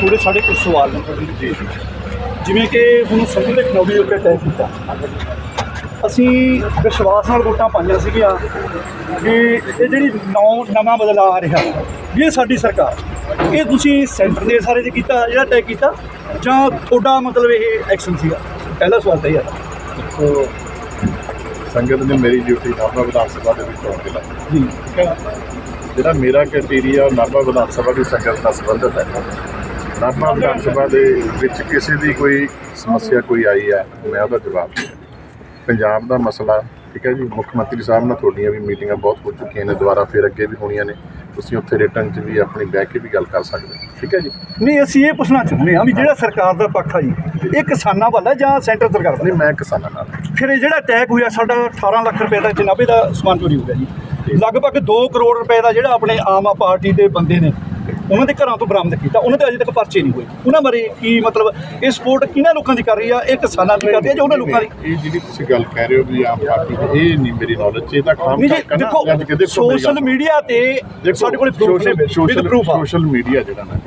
ਥੋੜੇ ਸਾਡੇ ਕੁਝ ਸਵਾਲ ਨੇ ਜਿਵੇਂ ਕਿ ਹੁਣ ਸੰਧੂ ਦੇ ਖਨੌਰੀ ਉੱਤੇ ਤੈਅ ਕੀਤਾ। ਅਸੀਂ ਵਿਸ਼ਵਾਸ ਨਾਲ ਵੋਟਾਂ ਪਾਈਆਂ ਸੀਗੀਆਂ ਕਿ ਇਹ ਜਿਹੜੀ ਨੌ ਨਵਾਂ ਬਦਲਾਅ ਆ ਰਿਹਾ ਇਹ ਸਾਡੀ ਸਰਕਾਰ। ਇਹ ਤੁਸੀਂ ਸੈਂਟਰ ਦੇ ਸਾਰੇ ਦੇ ਕੀਤਾ ਜਿਹੜਾ ਤੈਅ ਕੀਤਾ ਜਾਂ ਤੁਹਾਡਾ ਮਤਲਬ ਇਹ ਐਕਸ਼ਨ ਸੀਗਾ? ਪਹਿਲਾ ਸਵਾਲ ਤਾਂ ਇਹ ਆ। ਸੰਗਤ ਨੇ ਮੇਰੀ ਡਿਊਟੀ ਨਾਭਾ ਵਿਧਾਨ ਸਭਾ ਦੇ ਵਿੱਚ ਆਉਣ ਦੀ ਲਾਈ ਜੀ। ਜਿਹੜਾ ਮੇਰਾ ਕ੍ਰਾਈਟੇਰੀਆ ਨਾਭਾ ਵਿਧਾਨ ਸਭਾ ਦੀ ਸੰਗਤ ਨਾਲ ਸੰਬੰਧਿਤ ਹੈ। ਨਾਭਾ ਵਿਧਾਨ ਸਭਾ ਦੇ ਵਿੱਚ ਕਿਸੇ ਦੀ ਕੋਈ ਸਮੱਸਿਆ ਕੋਈ ਆਈ ਹੈ ਮੈਂ ਉਹਦਾ ਜਵਾਬ ਦਿੰਦਾ। ਪੰਜਾਬ ਦਾ ਮਸਲਾ ਠੀਕ ਹੈ ਜੀ ਮੁੱਖ ਮੰਤਰੀ ਸਾਹਿਬ ਨਾਲ ਤੁਹਾਡੀਆਂ ਵੀ ਮੀਟਿੰਗਾਂ ਬਹੁਤ ਹੋ ਚੁੱਕੀਆਂ ਨੇ ਦੁਬਾਰਾ ਫਿਰ ਅੱਗੇ ਵੀ ਹੋਣੀਆਂ ਨੇ। ਤੁਸੀਂ ਉੱਥੇ ਰਿਟਰਨ 'ਚ ਵੀ ਆਪਣੀ ਬਹਿ ਕੇ ਵੀ ਗੱਲ ਕਰ ਸਕਦੇ ਹੋ ਠੀਕ ਹੈ ਜੀ? ਨਹੀਂ ਅਸੀਂ ਇਹ ਪੁੱਛਣਾ ਚਾਹੁੰਦੇ ਹਾਂ ਵੀ ਜਿਹੜਾ ਸਰਕਾਰ ਦਾ ਪੱਖ ਆ ਜੀ ਇਹ ਕਿਸਾਨਾਂ ਵੱਲ ਹੈ ਜਾਂ ਸੈਂਟਰ ਸਰਕਾਰ ਵੱਲ? ਨਹੀਂ ਮੈਂ ਕਿਸਾਨਾਂ ਨਾਲ। ਫਿਰ ਇਹ ਜਿਹੜਾ ਅਟੈਕ ਹੋਇਆ ਸਾਡਾ 18 ਲੱਖ ਰੁਪਏ ਦਾ ਜਨਾਬੇ ਦਾ ਸਮਾਨ ਚੋਰੀ ਹੋ ਗਿਆ ਜੀ। ਲਗਭਗ 2 ਕਰੋੜ ਰੁਪਏ ਦਾ ਜਿਹੜਾ ਆਪਣੇ ਆਮ ਆ ਪਾਰਟੀ ਦੇ ਬੰਦੇ ਨੇ ਉਹਨਾਂ ਦੇ ਘਰਾਂ ਤੋਂ ਬਰਾਮਦ ਕੀਤਾ। ਉਹਨਾਂ ਤੇ ਅਜੇ ਤੱਕ ਪਰਚੇ ਨਹੀਂ ਹੋਏ। ਉਹਨਾਂ ਬਾਰੇ ਕੀ ਮਤਲਬ ਇਹ ਸਪੋਰਟ ਕਿਹਨਾਂ ਲੋਕਾਂ ਦੀ ਕਰ ਰਹੀ ਆ? ਇਹ ਕਿਸਾਨਾਂ ਦੀ ਕਰਦੀ ਆ ਜਾਂ ਉਹਨਾਂ ਲੋਕਾਂ ਦੀ? ਇਹ ਜਿਹੜੀ ਤੁਸੀਂ ਗੱਲ ਕਹਿ ਰਹੇ ਹੋ ਵੀ ਆਮ ਪਾਰਟੀ ਦੀ ਇਹ ਨਹੀਂ ਮੇਰੀ ਨੌਲੇਜ ਇਹ ਤਾਂ ਨਹੀਂ ਖਾ ਦੇਖੋ ਸੋਸ਼ਲ ਮੀਡੀਆ ਤੇ ਸਾਡੇ ਕੋਲ ਪ੍ਰੂਫ ਨੇ ਵਿਦ ਪ੍ਰੂਫ ਆ। ਸੋਸ਼ਲ ਮੀਡੀਆ ਜਿਹੜਾ ਨਾ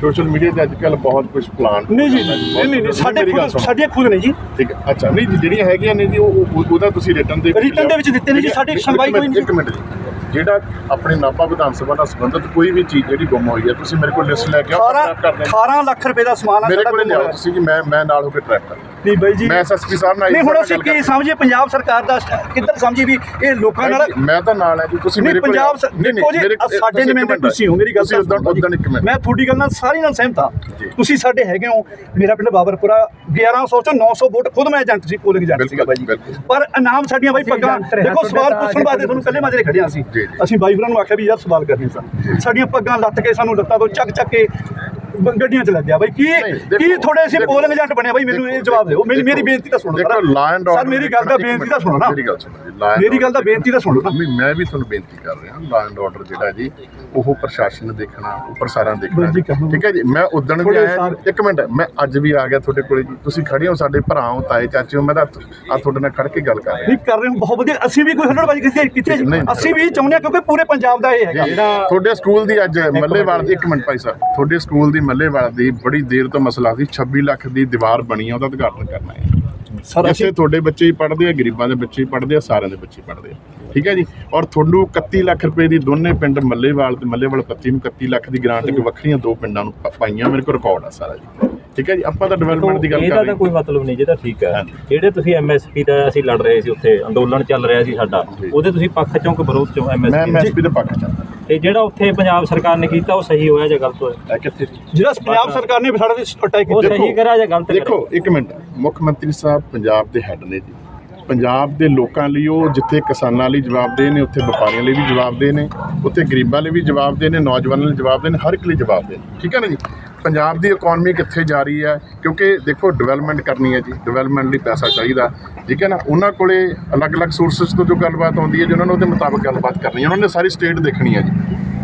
ਸੋਸ਼ਲ ਮੀਡੀਆ ਤੇ ਅੱਜ ਕੱਲ ਬਹੁਤ ਕੁਝ ਪਲਾਨ ਨਹੀਂ ਜੀ ਨਹੀਂ ਨਹੀਂ ਨਹੀਂ ਸਾਡੇ ਖੁਦ ਸਾਡੀਆਂ ਖੁਦ ਨੇ ਜੀ। ਠੀਕ ਹੈ ਅੱਛਾ ਨਹੀਂ ਜਿਹੜੀਆਂ ਹੈਗੀਆਂ ਨੇ ਜੀ ਉਹ ਉਹ- ਉਹਦਾ ਤੁਸੀਂ ਰਿਟਰਨ ਦੇ Written ਦੇ ਵਿੱਚ ਦਿੱਤੇ ਨੇ ਜੀ, ਸਾਡੀ ਸੁਣਵਾਈ ਕੋਈ ਨਹੀਂ। ਇੱਕ ਮਿੰਟ ਜੀ। ਜਿਹੜਾ ਆਪਣੇ ਨਾਭਾ ਵਿਧਾਨ ਸਭਾ ਨਾਲ ਸੰਬੰਧਿਤ ਕੋਈ ਵੀ ਚੀਜ਼ ਜਿਹੜੀ ਗੁੰਮ ਹੋਈ ਹੈ ਤੁਸੀਂ ਮੇਰੇ ਕੋਲ ਲਿਸਟ ਲੈ ਕੇ ਆਓ 18 ਟਰੈਕ ਕਰਦੇ 18 ਲੱਖ ਰੁਪਏ ਦਾ ਸਮਾਨ ਆ ਮੇਰੇ ਕੋਲ ਲਿਆਓ। ਤੁਸੀਂ ਕਿ ਮੈਂ ਮੈਂ ਨਾਲ ਹੋ ਕੇ ਟਰੈਕ ਕਰ ਨਹੀਂ ਬਾਈ ਜੀ। ਮੈਂ ਐਸਐਸਪੀ ਸਾਹਿਬ ਨਾਲ ਨਹੀਂ ਹੁਣ ਅਸੀਂ ਕੀ ਸਮਝੀਏ? ਪੰਜਾਬ ਸਰਕਾਰ ਦਾ ਕਿੱਧਰ ਸਮਝੀ ਵੀ ਇਹ ਲੋਕਾਂ ਨਾਲ ਮੈਂ ਤਾਂ ਨਾਲ ਹੈ ਜੀ ਤੁਸੀਂ ਮੇਰੇ ਕੋਲ ਪੰਜਾਬ ਸ- ਨਹੀਂ, ਨਹੀਂ, ਦੇਖੋ ਜੀ ਸਾਡੇ ਨੁਮਾਇੰਦੇ ਤੁਸੀਂ ਹੋ ਮੇਰੀ ਗੱਲ ਤੁਸੀਂ ਉਦੋਂ ਉਦੋਂ ਇੱਕ ਮਿੰਟ। ਮੈਂ ਤੁਹਾਡੀ ਗੱਲ ਨਾਲ ਸਾਰੀ ਨਾਲ ਸਹਿਮਤ ਹਾਂ। ਤੁਸੀਂ ਸਾਡੇ ਹੈਗੇ ਹੋ ਮੇਰਾ ਪਿੰਡ ਬਾਬਰਪੁਰਾ 1100 ਚੋਂ 900 ਵੋਟ ਖੁਦ ਮੈਂ ਏਜੰਟ ਸੀ ਪੋਲਿੰਗ ਏਜੰਟ ਸੀਗਾ ਬਾਈ। ਪਰ ਇਨਾਮ ਸਾਡੀਆਂ ਬਾਈ ਪੱਗਾਂ ਦੇਖੋ ਸਵਾਲ ਪੁੱਛਣ ਵਾਸਤੇ ਤੁਹਾਨੂੰ ਕੱਲੇ ਮਾਜਰੇ ਖੜਿਆ ਸੀ। ਅਸੀਂ ਬਾਈ ਭਰਾ ਨੂੰ ਆਖਿਆ ਵੀ ਯਾਰ ਸਵਾਲ ਕਰਨੇ ਸਨ। ਸਾਡੀਆਂ ਪੱਗਾਂ ਲੱਤ ਕੇ ਸਾਨੂੰ ਲੱਤਾਂ ਤੋਂ ਚੱਕ ਚੱਕ ਕੇ ਗੱਡੀਆਂ ਚ ਲੱਗਿਆ ਬਾਈ। ਕੀ ਕੀ ਥੋੜੇ ਅਸੀਂ ਪੋਲਿੰਗ ਏਜੰਟ ਬਣਿਆ ਬਾਈ ਮੈਨੂੰ ਇਹ ਜਵਾਬ ਦਿਓ। ਮੇਰੀ ਮੇਰੀ ਬੇਨਤੀ ਤਾਂ ਸੁਣੋ ਦੇਖੋ ਲਾ ਐਂਡ ਸਰ ਮੇਰੀ ਗੱਲ ਦਾ ਬੇਨਤੀ ਤਾਂ ਸੁਣੋ ਨਾ। ਮੇਰੀ ਗੱਲ ਦਾ ਬੇਨਤੀ ਤਾਂ ਸੁਣੋ ਨਾ। ਮੈਂ ਵੀ ਤੁਹਾਨੂੰ ਬੇਨਤੀ ਕਰ ਰਿਹਾ ਲਾ ਐਂਡ ਆਰਡਰ ਜਿਹੜਾ ਜੀ ਉਹ ਪ੍ਰਸ਼ਾਸਨ ਦੇਖਣਾ ਉੱਪਰ ਸਾਰਿਆਂ ਨੇ ਦੇਖਣਾ। ਠੀਕ ਹੈ ਜੀ? ਮੈਂ ਉਦਣ ਵੀ ਆਇਆ। ਇੱਕ ਮਿੰਟ ਮੈਂ ਅੱਜ ਵੀ ਆ ਗਿਆ ਤੁਹਾਡੇ ਕੋਲੇ ਜੀ। ਤੁਸੀਂ ਖੜੇ ਹੋ ਸਾਡੇ ਭਰਾ ਹੋ ਤਾਏ ਚਾਚੇ ਹੋ ਮੈਂ ਤਾਂ ਆ ਤੁਹਾਡੇ ਨਾਲ ਖੜ ਕੇ ਗੱਲ ਕਰ ਰਿਹਾ। ਨਹੀਂ ਕਰ ਰਹੇ ਹੋ ਬਹੁਤ ਵਧੀਆ। ਅਸੀਂ ਵੀ ਕੋਈ ਹੱਲੜਬਾਜ਼ੀ ਜੀ। ਨਹੀਂ। ਅਸੀਂ ਵੀ ਚਾਹੁੰਦੇ ਹਾਂ ਕਿਉਂਕਿ ਪੂਰੇ ਪੰਜਾਬ ਦਾ ਇਹ ਹੈਗਾ। ਜਿਹੜਾ ਤੁਹਾਡੇ ਸਕੂਲ ਦੀ ਅੱਜ ਮੱਲੇਵਾਲ ਦੀ ਇੱਕ ਮਿੰਟ ਭਾਈ ਸਾਹਿਬ ਤੁਹਾਡੇ ਸਕੂਲ ਦੀ ਮੱਲੇਵਾਲ ਦੀ ਬੜੀ ਦੇਰ ਤੋਂ ਮਸਲਾ ਸੀ 26 ਲੱਖ ਦੀ ਦੀਵਾਰ ਬਣੀ ਆ ਉਹਦਾ ਉਦਘਾਟਨ ਕਰਨਾ ਹੈ। ਸਰ ਜਿੱਥੇ ਤੁਹਾਡੇ ਬੱਚੇ ਹੀ ਪੜ੍ਹਦੇ ਆ ਗਰੀਬਾਂ ਦੇ ਬੱਚੇ ਹੀ ਪੜ੍ਹਦੇ ਆ ਸਾਰਿਆਂ ਦੇ ਬੱਚੇ ਪੜ੍ਹਦੇ ਆ। ਠੀਕ ਹੈ ਜੀ? ਔਰ ਤੁਹਾਨੂੰ 31 ਲੱਖ ਰੁਪਏ ਦੀ ਦੋਨੇ ਪਿੰਡ ਮੱਲੇਵਾਲ ਤੇ ਮੱਲੇਵਾਲ ਪੱਤੀ ਨੂੰ 31 ਲੱਖ ਦੀ ਗ੍ਰਾਂਟ ਇੱਕ ਵੱਖਰੀਆਂ ਦੋ ਪਿੰਡਾਂ ਨੂੰ ਪਾਈਆਂ ਮੇਰੇ ਕੋਲ ਰਿਕਾਰਡ ਆ ਸਾਰਾ ਜੀ। ਠੀਕ ਹੈ ਜੀ ਆਪਾਂ ਤਾਂ ਡਿਵੈਲਪਮੈਂਟ ਦੀ ਗੱਲ ਇਹਦਾ ਕਰ ਰਹੇ ਤਾਂ ਕੋਈ ਮਤਲਬ ਨਹੀਂ ਜਿਹਦਾ ਠੀਕ ਹੈ। ਹਾਂਜੀ। ਜਿਹੜੇ ਤੁਸੀਂ ਐਮਐਸਪੀ ਦਾ ਅਸੀਂ ਲੜ ਰਹੇ ਸੀ ਉੱਥੇ ਅੰਦੋਲਨ ਚੱਲ ਰਿਹਾ ਸੀ ਸਾਡਾ ਜੀ। ਉਹਦੇ ਤੁਸੀਂ ਪੱਖ ਚੋਂ ਕਿ ਵਿਰੋਧ ਚੋਂ ਮੈਂ ਐਮਐਸਪੀ ਐਮਐਸਪੀ ਦੇ ਪੱਖ ਚ ਹਾਂ। ਤੇ ਜਿਹੜਾ ਉੱਥੇ ਪੰਜਾਬ ਸਰਕਾਰ ਨੇ ਕੀਤਾ ਉਹ ਸਹੀ ਹੋਇਆ ਜਾਂ ਗਲਤ ਹੋਇਆ? ਇਹ ਕਿੱਥੇ ਸੀ ਜਿਹੜਾ ਪੰਜਾਬ ਸਰਕਾਰ ਨੇ ਸਾਡੇ ਤੇ ਅਟੈਕ ਉਹ ਕੀਤਾ। ਸਹੀ ਕਰਿਆ ਜਾਂ ਗਲਤ ਕਰਿਆ? ਦੇਖੋ ਇੱਕ ਮਿੰਟ। ਮੁੱਖ ਮੰਤਰੀ ਸਾਹਿਬ ਪੰਜਾਬ ਦੇ ਹੈੱਡ ਨੇ ਜੀ। ਪੰਜਾਬ ਦੇ ਲੋਕਾਂ ਲਈ ਉਹ ਜਿੱਥੇ ਕਿਸਾਨਾਂ ਲਈ ਜਵਾਬਦੇਹ ਨੇ ਉੱਥੇ ਵਪਾਰੀਆਂ ਲਈ ਵੀ ਜਵਾਬਦੇਹ ਨੇ ਉੱਥੇ ਗਰੀਬਾਂ ਲਈ ਵੀ ਜਵਾਬਦੇਹ ਨੇ ਨੌਜਵਾਨਾਂ ਲਈ ਜਵਾਬਦੇਹ ਨੇ ਹਰ ਇੱਕ ਲਈ ਜਵਾਬਦੇਹ ਨੇ। ਠੀਕ ਹੈ ਨਾ ਜੀ? ਪੰਜਾਬ ਦੀ ਇਕਨੋਮੀ ਕਿੱਥੇ ਜਾ ਰਹੀ ਹੈ? ਕਿਉਂਕਿ ਦੇਖੋ ਡਿਵੈਲਪਮੈਂਟ ਕਰਨੀ ਹੈ ਜੀ। ਡਿਵੈਲਪਮੈਂਟ ਲਈ ਪੈਸਾ ਚਾਹੀਦਾ। ਠੀਕ ਹੈ ਨਾ? ਉਹਨਾਂ ਕੋਲੇ ਅਲੱਗ-ਅਲੱਗ ਸੋਰਸਸ ਤੋਂ ਜੋ ਗੱਲਬਾਤ ਆਉਂਦੀ ਹੈ ਜੀ ਉਹਨਾਂ ਨੂੰ ਉਹਦੇ ਮੁਤਾਬਕ ਗੱਲਬਾਤ ਕਰਨੀ ਹੈ। ਉਹਨਾਂ ਨੇ ਸਾਰੀ ਸਟੇਟ ਦੇਖਣੀ ਹੈ ਜੀ।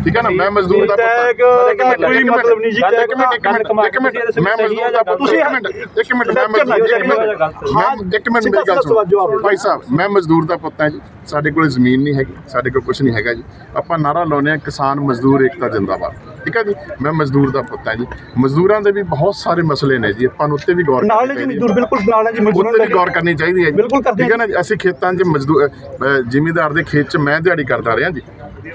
ਠੀਕ ਹੈ ਨਾ? ਮੈਂ ਮਜ਼ਦੂਰ ਦਾ ਪੁੱਤ- ਦਾ ਕੋਈ ਮਤਲਬ ਨਹੀਂ ਜੀ ਗੱਲ ਟੈਗ ਇੱਕ ਮਿੰਟ ਇੱਕ ਮਿੰਟ ਇੱਕ ਮਿੰਟ। ਮੈਂ ਮਜ਼ਦੂਰ ਦਾ ਪੁੱਤ- ਤੁਸੀਂ ਇੱਕ ਮਿੰਟ ਇੱਕ ਮਿੰਟ ਮੈਂ ਮਜ਼ਦੂਰ ਇੱਕ ਮਿੰਟ ਹਾਂ, ਮੈਂ ਇੱਕ ਮਿੰਟ ਸਿੱਧਾ ਮੇਰੀ ਗੱਲ ਸੁਣੋ। ਭਾਈ ਸਾਹਿਬ ਮੈਂ ਮਜ਼ਦੂਰ ਦਾ ਪੁੱਤ ਹਾਂ ਜੀ। ਸਾਡੇ ਕੋਲ ਜ਼ਮੀਨ ਨਹੀਂ ਹੈਗੀ ਸਾਡੇ ਕੋਲ ਕੁਝ ਨਹੀਂ ਹੈਗਾ ਜੀ। ਆਪਾਂ ਨਾਰਾ ਲਾਉਂਦੇ ਹਾਂ ਕਿਸਾਨ ਮਜ਼ਦੂਰ ਏਕਤਾ ਜਿੰਦਾਬਾਦ। ਠੀਕ ਹੈ ਜੀ? ਮੈਂ ਮਜ਼ਦੂਰ ਦਾ ਪੁੱਤ ਹਾਂ ਜੀ। ਮਜ਼ਦੂਰਾਂ ਦੇ ਵੀ ਬਹੁਤ ਸਾਰੇ ਮਸਲੇ ਨੇ ਜੀ ਆਪਾਂ ਨੂੰ ਉੱਤੇ ਵੀ ਗੌਰ ਨਾਲ ਹੈ ਜੀ। ਮਜ਼ਦੂਰ ਬਿਲਕੁਲ ਨਾਲ ਹੈ ਜੀ ਮਜ਼ਦੂਰਾਂ ਉੱਤੇ ਵੀ ਗੌਰ ਕਰਨੀ ਚਾਹੀਦੀ ਹੈ ਜੀ। ਬਿਲਕੁਲ ਕਰਦੇ ਠੀਕ ਹੈ ਨਾ ਜੀ? ਅਸੀਂ ਖੇਤਾਂ 'ਚ ਮਜ਼ਦੂਰ ਜ਼ਿਮੀਦਾਰ ਦੇ ਖੇਤ 'ਚ ਮੈਂ ਦਿਹਾੜੀ ਕਰਦਾ ਰਿਹਾ ਜੀ।